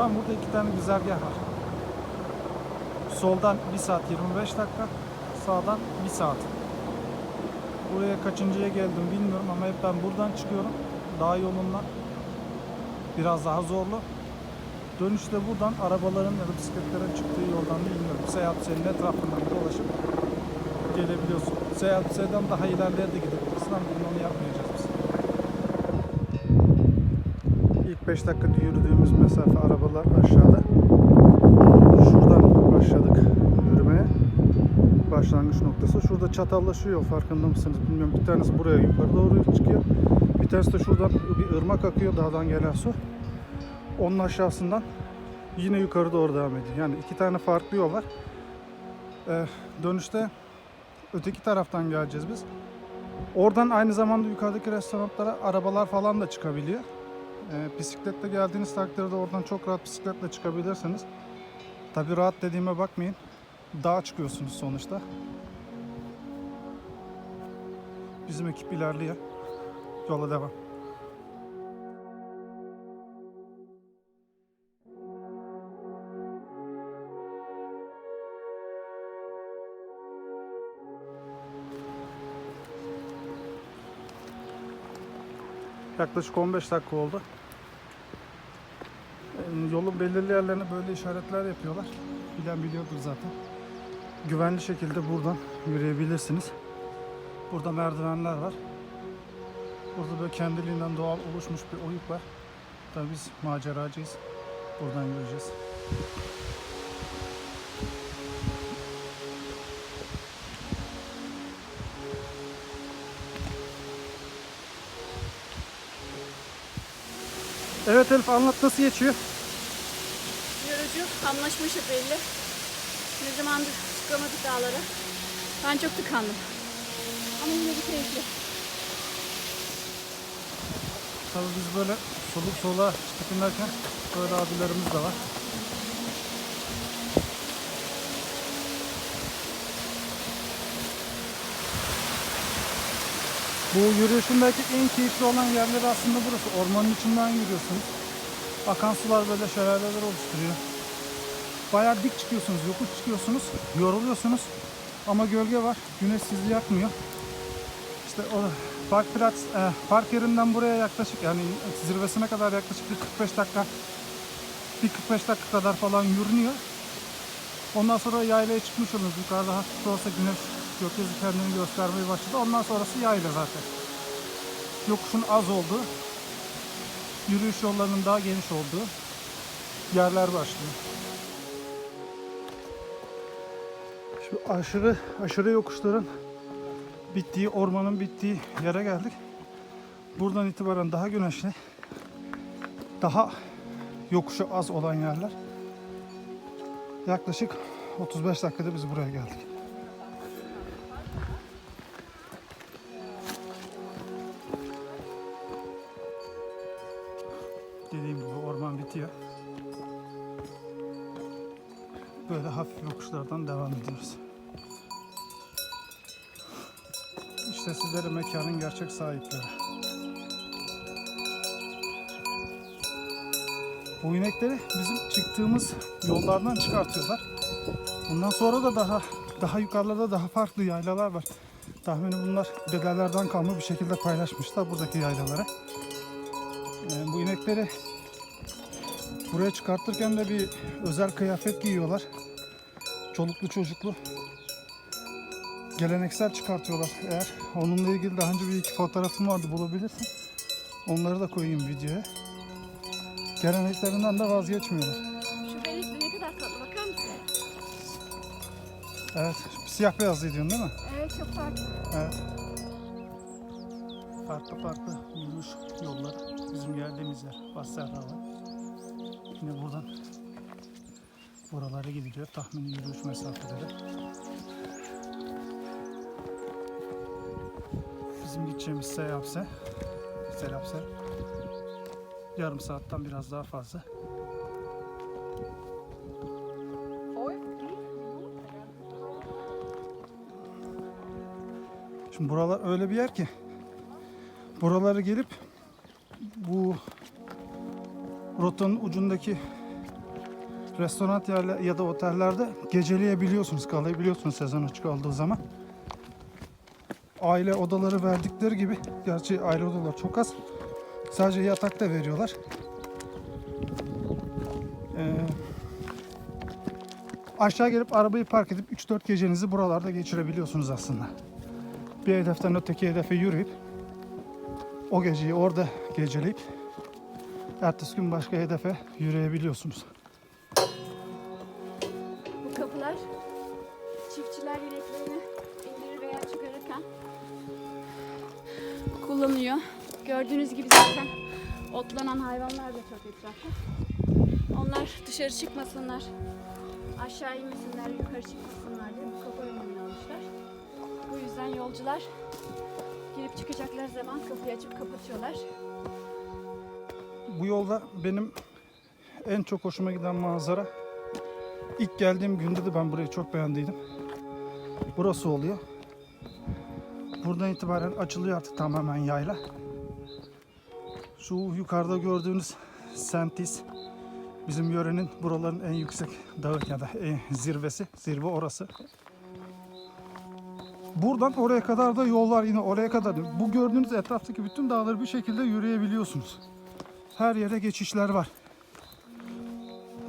Tam burada iki tane güzergah var. Soldan 1 saat 25 dakika, sağdan 1 saat. Buraya kaçıncıya geldim bilmiyorum ama hep ben buradan çıkıyorum. Dağ yolundan. Biraz daha zorlu. Dönüşte buradan arabaların ya da bisikletlerin çıktığı yoldan bilmiyorum. Seyahat senin etrafından dolaşıp gelebiliyorsun. Seyahat seyden daha ilerleye de gidebilirsin ama bunu onu yapmayacağım. 45 dakika yürüdüğümüz mesafe arabalar aşağıda. Şuradan başladık yürümeye. Başlangıç noktası. Şurada çatallaşıyor farkında mısınız bilmiyorum. Bir tanesi buraya yukarı doğru çıkıyor. Bir tanesi de şuradan bir ırmak akıyor dağdan gelen su. Onun aşağısından yine yukarı doğru devam ediyor. Yani iki tane farklı yol var. Ee, dönüşte öteki taraftan geleceğiz biz. Oradan aynı zamanda yukarıdaki restoranlara arabalar falan da çıkabiliyor. Ee, bisikletle geldiğiniz takdirde oradan çok rahat bisikletle çıkabilirsiniz. Tabii rahat dediğime bakmayın. Dağa çıkıyorsunuz sonuçta. Bizim ekip ilerliyor. Yola devam. Yaklaşık 15 dakika oldu. Belirli yerlerine böyle işaretler yapıyorlar. Bilen biliyordur zaten. Güvenli şekilde buradan yürüyebilirsiniz. Burada merdivenler var. Burada böyle kendiliğinden doğal oluşmuş bir oyuk var. Tabii biz maceracıyız. Buradan yürüyeceğiz. Evet Elif anlat nasıl geçiyor? Yorucu, anlaşmışız belli. Ne zamandır çıkamadık dağlara. Ben çok tıkandım. Ama yine bir keyifli. Tabii biz böyle soluk soluğa çıkınlarken böyle abilerimiz de var. Bu yürüyüşün belki en keyifli olan yerleri aslında burası. Ormanın içinden yürüyorsunuz. Akan sular böyle şelaleler oluşturuyor. Bayağı dik çıkıyorsunuz, yokuş çıkıyorsunuz, yoruluyorsunuz. Ama gölge var, güneş sizi yakmıyor. İşte o park Platz, e, park yerinden buraya yaklaşık yani zirvesine kadar yaklaşık bir 45 dakika bir 45 dakika kadar falan yürünüyor. Ondan sonra yaylaya çıkmış oluruz. Yukarıda hafif olsa güneş gökyüzü kendini göstermeye başladı. Ondan sonrası yayla zaten. Yokuşun az olduğu, yürüyüş yollarının daha geniş olduğu yerler başlıyor. Şu aşırı aşırı yokuşların bittiği, ormanın bittiği yere geldik. Buradan itibaren daha güneşli, daha yokuşu az olan yerler. Yaklaşık 35 dakikada biz buraya geldik. Gerçek sahipleri. Bu inekleri bizim çıktığımız yollardan çıkartıyorlar. Bundan sonra da daha daha yukarılarda daha farklı yaylalar var. Tahmini bunlar dedelerden kalma bir şekilde paylaşmışlar buradaki yaylaları. Ee, bu inekleri buraya çıkartırken de bir özel kıyafet giyiyorlar. Çoluklu çocuklu geleneksel çıkartıyorlar. Eğer onunla ilgili daha önce bir iki fotoğrafım vardı bulabilirsin. Onları da koyayım videoya. Geleneklerinden de vazgeçmiyorlar. Şu belikli ne kadar tatlı bakar mısın? Evet, siyah beyaz diyorsun değil mi? Evet çok farklı. Evet. Farklı farklı yürüyüş yolları. Bizim geldiğimiz yer. Basserra'da. Yine buradan buralara gidiliyor. Tahmini yürüyüş mesafeleri. Bizim gideceğimiz Seyapse. Serapse. Yarım saatten biraz daha fazla. Şimdi buralar öyle bir yer ki buraları gelip bu rotanın ucundaki restoran yerler ya da otellerde geceleyebiliyorsunuz, kalabiliyorsunuz sezon açık olduğu zaman. Aile odaları verdikleri gibi, gerçi aile odaları çok az. Sadece yatakta veriyorlar. Ee, aşağı gelip arabayı park edip 3-4 gecenizi buralarda geçirebiliyorsunuz aslında. Bir hedeften öteki hedefe yürüyüp o geceyi orada geceleyip ertesi gün başka hedefe yürüyebiliyorsunuz. Bu kapılar çiftçiler yönetlerini kullanıyor. Gördüğünüz gibi zaten otlanan hayvanlar da çok etrafta. Onlar dışarı çıkmasınlar, aşağı inmesinler, yukarı çıkmasınlar diye bu kapı önlemini almışlar. Bu yüzden yolcular girip çıkacakları zaman kapıyı açıp kapatıyorlar. Bu yolda benim en çok hoşuma giden manzara ilk geldiğim günde de ben burayı çok beğendiydim. Burası oluyor. Buradan itibaren açılıyor artık tamamen yayla. Şu yukarıda gördüğünüz Sentis bizim yörenin buraların en yüksek dağı ya da en zirvesi. Zirve orası. Buradan oraya kadar da yol var yine oraya kadar. Bu gördüğünüz etraftaki bütün dağları bir şekilde yürüyebiliyorsunuz. Her yere geçişler var.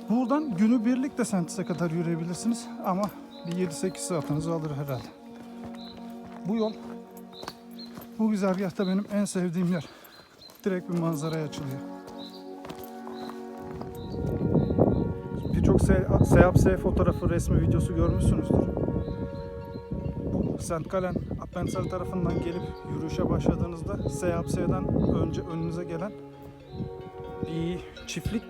Buradan günü birlikte Sentis'e kadar yürüyebilirsiniz ama bir 7-8 saatinizi alır herhalde. Bu yol bu güzergahta benim en sevdiğim yer. Direkt bir manzaraya açılıyor. Birçok se Seyahat Se fotoğrafı, resmi, videosu görmüşsünüzdür. Bu St. Gallen, Appenzell tarafından gelip yürüyüşe başladığınızda Seyahat-S'den önce önünüze gelen bir çiftlik,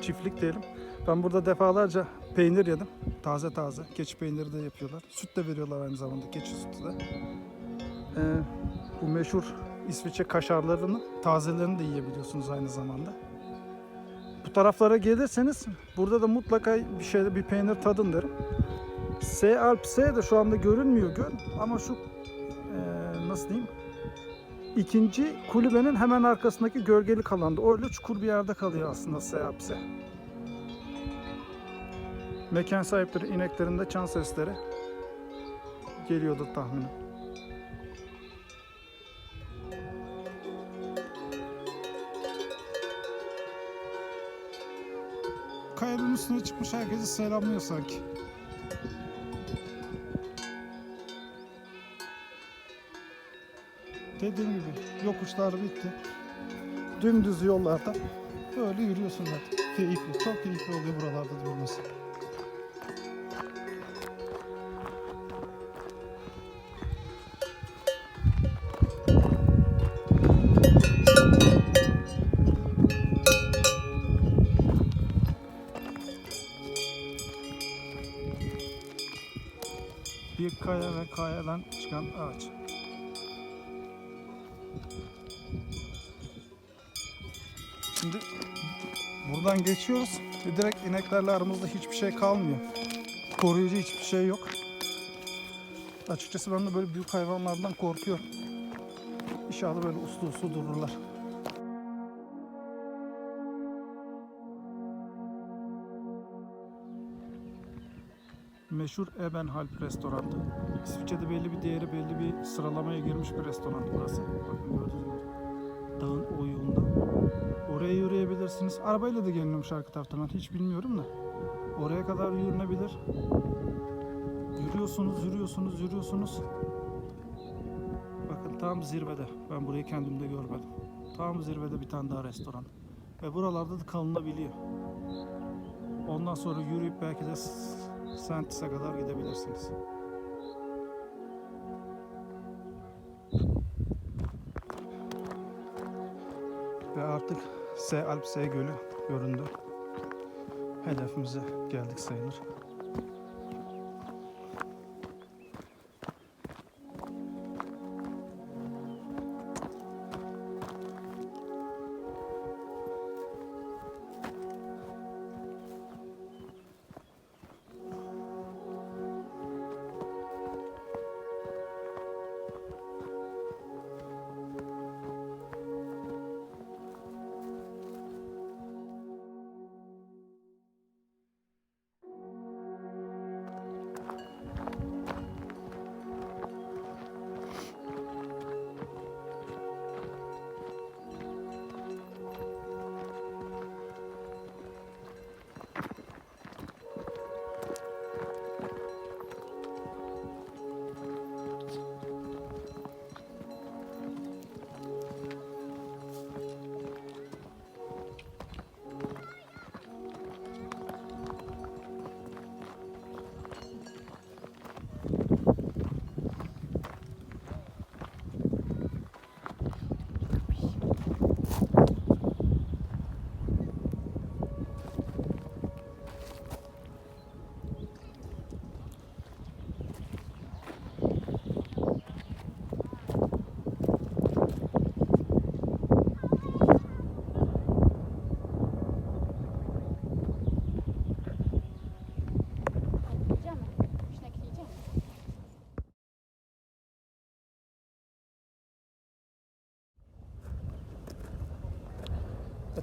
çiftlik diyelim. Ben burada defalarca peynir yedim. Taze taze. Keçi peyniri de yapıyorlar. Süt de veriyorlar aynı zamanda. Keçi sütü de. Ee, bu meşhur İsviçre kaşarlarını, tazelerini de yiyebiliyorsunuz aynı zamanda. Bu taraflara gelirseniz burada da mutlaka bir şeyde bir peynir tadın derim. S Alp S de şu anda görünmüyor göl ama şu ee, nasıl diyeyim İkinci kulübenin hemen arkasındaki gölgelik alanda. Öyle çukur bir yerde kalıyor aslında Seapse. Mekan sahipleri ineklerinde çan sesleri geliyordur tahminim. Kayanın üstüne çıkmış herkesi selamlıyor sanki. Dediğim gibi yokuşlar bitti. Dümdüz yollarda böyle yürüyorsun zaten. Keyifli, çok keyifli oluyor buralarda durması. Bir kaya ve kayadan çıkan ağaç. Şimdi buradan geçiyoruz ve direkt ineklerle aramızda hiçbir şey kalmıyor. Koruyucu hiçbir şey yok. Açıkçası ben de böyle büyük hayvanlardan korkuyorum. İnşallah böyle uslu uslu dururlar. Meşhur Ebenhalp restoranı. İsviçre'de belli bir değeri, belli bir sıralamaya girmiş bir restoran burası. Bakın gördüğünüz gibi. Dağın oyuğunda. Oraya yürüyebilirsiniz. Arabayla da geliniyormuş arka taraftan. Hiç bilmiyorum da. Oraya kadar yürünebilir. Yürüyorsunuz, yürüyorsunuz, yürüyorsunuz. Bakın tam zirvede. Ben burayı kendimde görmedim. Tam zirvede bir tane daha restoran. Ve buralarda da kalınabiliyor. Ondan sonra yürüyüp belki de Sentis'e kadar gidebilirsiniz. Ve artık S Alp Gölü göründü. Hedefimize geldik sayılır.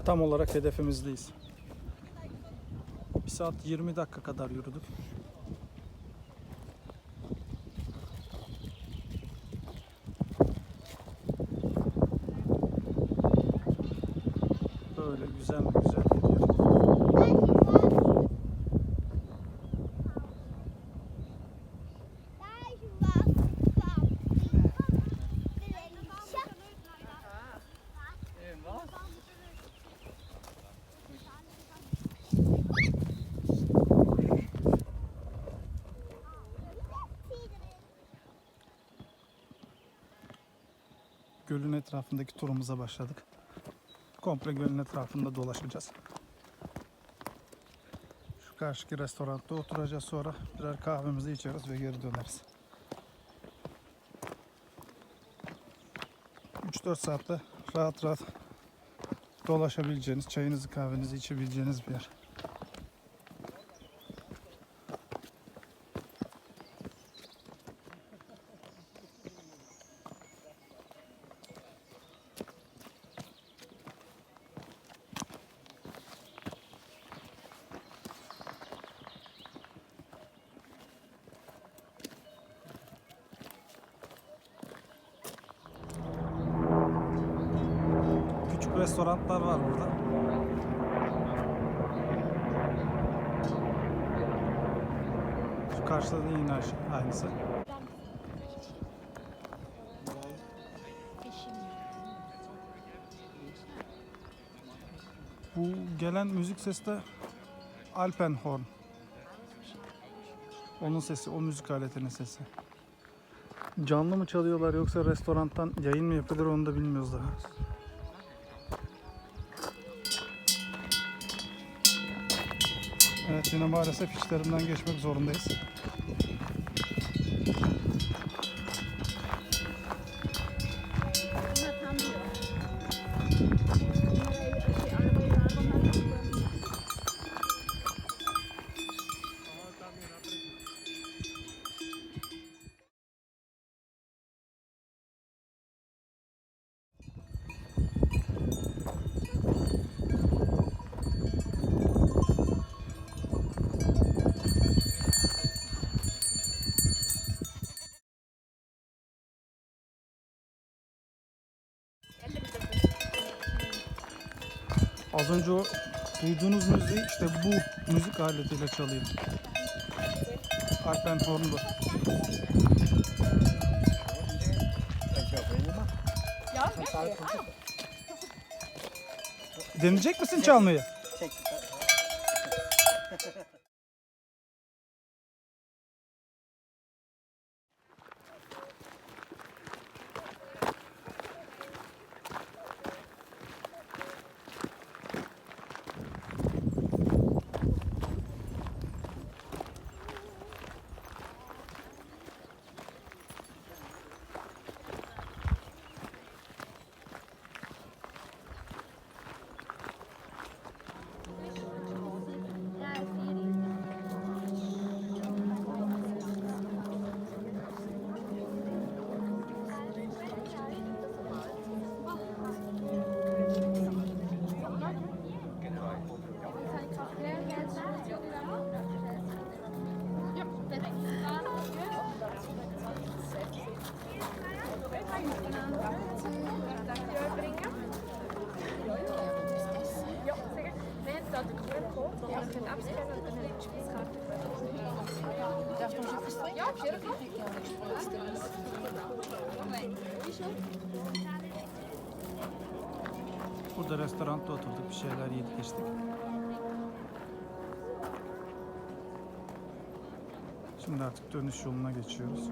Tam olarak hedefimizdeyiz. 1 saat 20 dakika kadar yürüdük. Gölün etrafındaki turumuza başladık. Komple gölün etrafında dolaşacağız. Şu karşıki restoranda oturacağız sonra birer kahvemizi içeriz ve geri döneriz. 3-4 saatte rahat rahat dolaşabileceğiniz, çayınızı kahvenizi içebileceğiniz bir yer. Küçük restoranlar var burada. Şu karşıda da yine aynısı. Bu gelen müzik sesi de Alpenhorn. Onun sesi, o müzik aletinin sesi. Canlı mı çalıyorlar yoksa restorantan yayın mı yapılır onu da bilmiyoruz daha. Evet yine maalesef içlerinden geçmek zorundayız. Az önce o duyduğunuz müziği işte bu müzik aletiyle çalıyor. Alpenhorn bu. Deneyecek misin çalmayı? Burada restoranda oturduk bir şeyler yedik içtik. Şimdi artık dönüş yoluna geçiyoruz.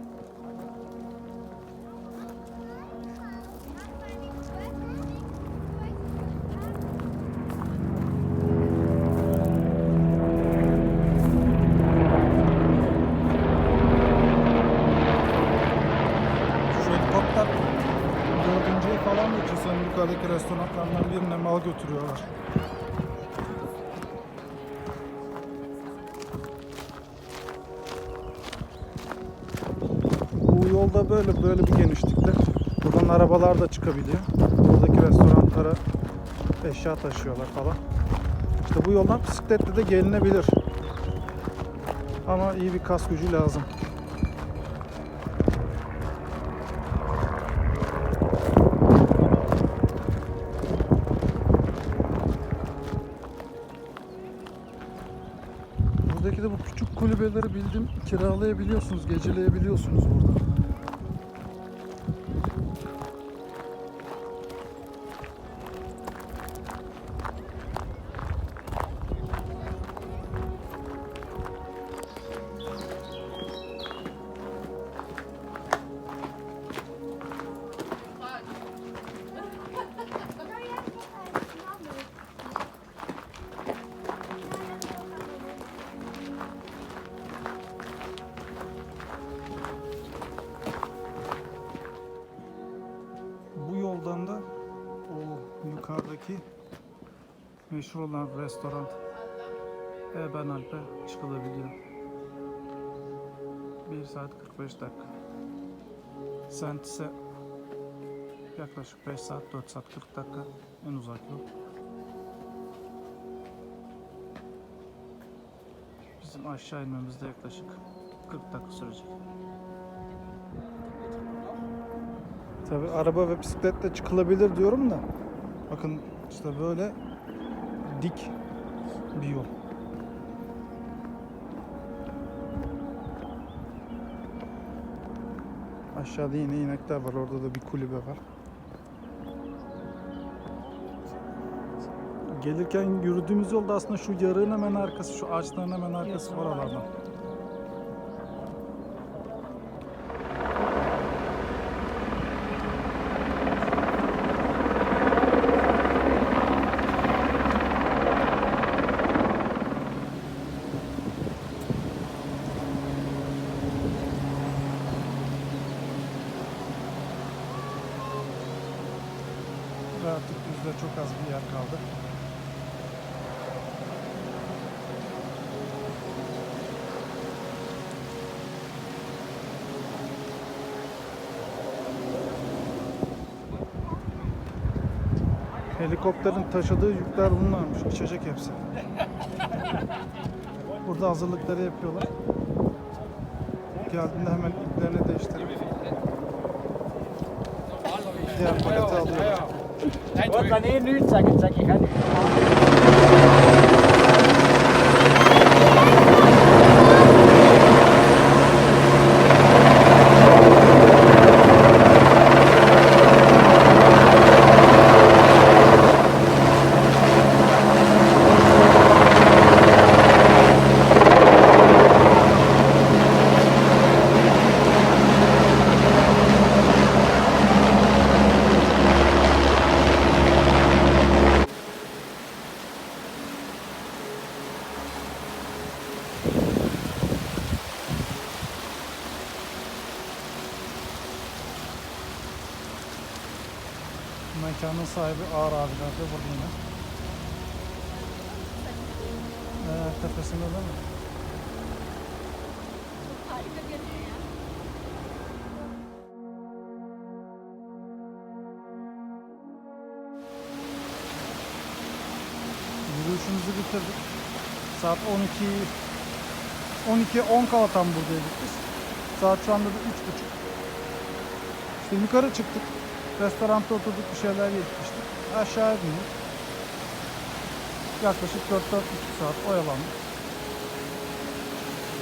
Yolda böyle böyle bir genişlikte. Buradan arabalar da çıkabiliyor. Buradaki restoranlara Eşya taşıyorlar falan. İşte bu yoldan bisikletle de gelinebilir. Ama iyi bir kas gücü lazım. Buradaki de bu küçük kulübeleri bildim kiralayabiliyorsunuz, geceleyebiliyorsunuz burada. Meşhur olan restoran Eben Alp'e çıkılabiliyor. 1 saat 45 dakika. Sent ise yaklaşık 5 saat 4 saat 40 dakika en uzak yol. Bizim aşağı inmemizde yaklaşık 40 dakika sürecek. Tabi araba ve bisikletle çıkılabilir diyorum da bakın işte böyle dik bir yol. Aşağıda yine inekler var. Orada da bir kulübe var. Gelirken yürüdüğümüz yolda aslında şu yarığın hemen arkası, şu ağaçların hemen arkası var oralardan. Ve artık düzde çok az bir yer kaldı. Helikopterin taşıdığı yükler bunlarmış. Uçacak hepsi. Burada hazırlıkları yapıyorlar. Geldiğinde hemen iplerini değiştirip diğer paketi alıyorlar. Bak ben en üst sakın sakın. Yürüyüşümüzü bitirdik. Saat 12 12 10 kala tam buradaydık biz. Saat şu anda da 3.30. İşte yukarı çıktık. Restoranda oturduk bir şeyler yedik işte. Aşağı indik. Yaklaşık 4-4,5 saat oyalandık.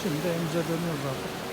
Şimdi evimize dönüyoruz artık.